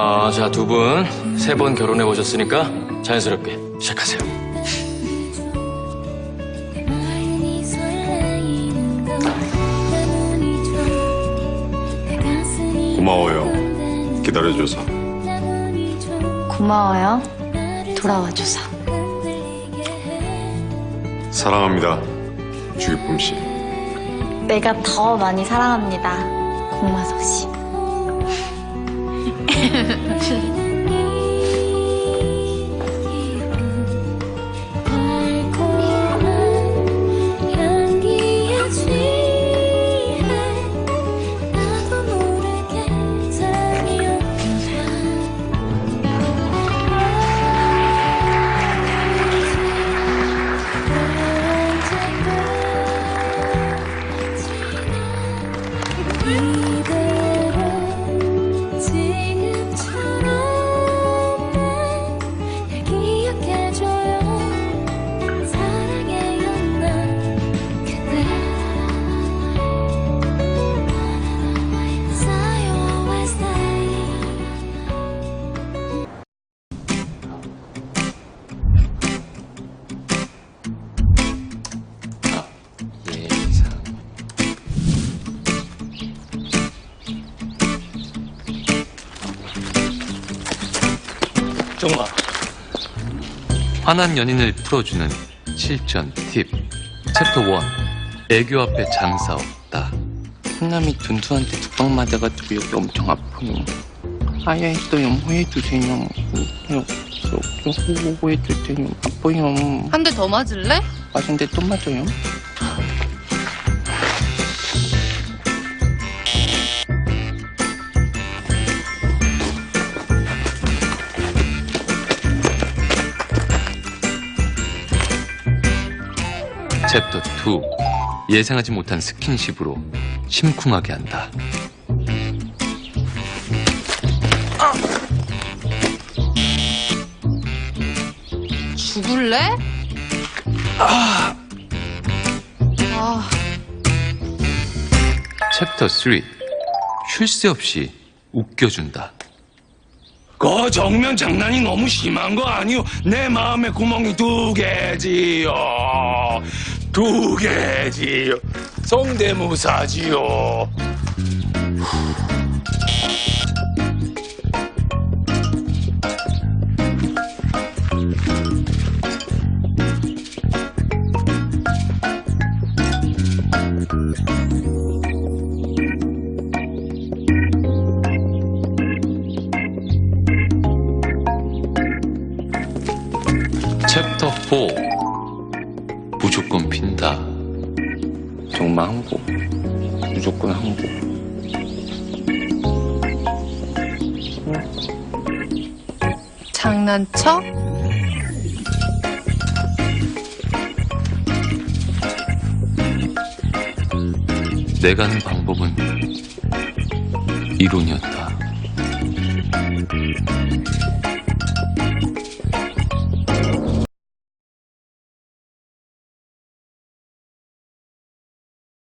아, 자, 두 분 세 번 결혼해 보셨으니까 자연스럽게 시작하세요. 고마워요. 기다려줘서. 고마워요. 돌아와줘서. 사랑합니다. 주기쁨 씨. 내가 더 많이 사랑합니다. 공마석 씨. 呵呵呵是 정아. 화난 연인을 풀어주는 실전 팁. 챕터 1. 애교 앞에 장사 없다. 한남이 둔두한테 두 방 맞아가지고 여기 엄청 아파요. 아야 했어요. 호해주세요. 호해주세요. 아파요. 한 대 더 맞을래? 맞은데 또 맞아요. 챕터 2. 예상하지 못한 스킨십으로 심쿵하게 한다. 죽을래? 아. 챕터 3. 쉴 새 없이 웃겨준다. 그 정면 장난이 너무 심한 거 아니오? 내 마음에 구멍이 두 개지요. 두 개지요. 성대모사지요. 챕터 4. 무조건 핀다. 정말 항복. 무조건 항복. 장난쳐? 내가 하는 방법은 이론이었다.